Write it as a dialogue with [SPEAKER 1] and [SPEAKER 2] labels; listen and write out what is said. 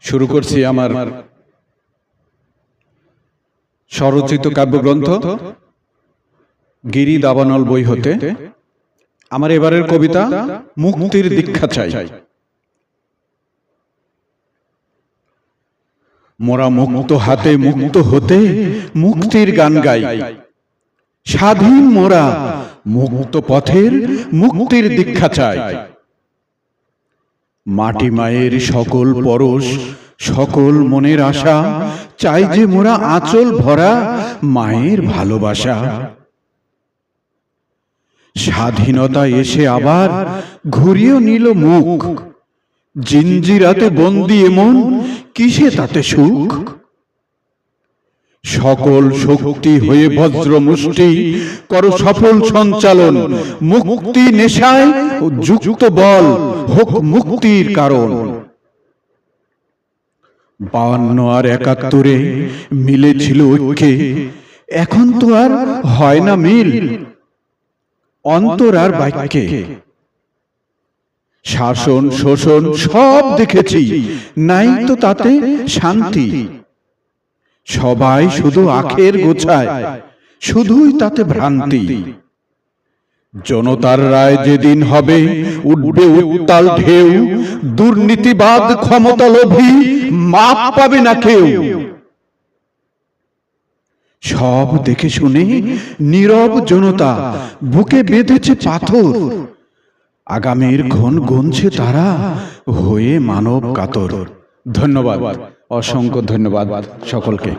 [SPEAKER 1] শুরু করছি আমার স্বরচিত কাব্যগ্রন্থ, গিরি দাবানল বই হতে। আমার এবারের কবিতা, মুক্তির দীক্ষা চাই। মোরা মুক্ত হাতে মুক্ত হতে, মুক্তির গান গাই। স্বাধীন মোরা মুক্ত পথের, মুক্তির দীক্ষা চাই। মাটি মায়ের সকল পরশ সকল মনের আশা চাই যে মোরা আঁচল ভরা মায়ের ভালোবাসা। স্বাধীনতা এসে আবার ঘুরিয়ে নিল মুখ। জিঞ্জিরাতে বন্দি এমন কিসে তাতে সুখ? সকল শক্তি হয়ে বজ্র মুষ্টি কর সফল সঞ্চালন, মুক্তি নেশায় যুক্ত বল হোক মুক্তির কারণ। বায়ান্ন আর একাত্তরে মিলেছিল ঐক্যে, এখন তো আর হয় না মিল, অন্তর আর বাক্যে। শাসন, শোষণ সব দেখেছি, নাই তো তাতে শান্তি। সবাই শুধু আখের গোছায় শুধুই তাতে ভ্রান্তি। জনতার রায় যেদিন হবে উঠবে উত্তাল ঢেউ। দুর্নীতিবাদ ক্ষমতা লোভী মাপ পাবে না কেউ। সব দেখে শুনে নীরব জনতা বুকে বেঁধেছে পাথর। আগামীর ঘন গুনছে তারা হয়ে মানব কাতর। ধন্যবাদ। অসংখ্য ধন্যবাদ সকলকে।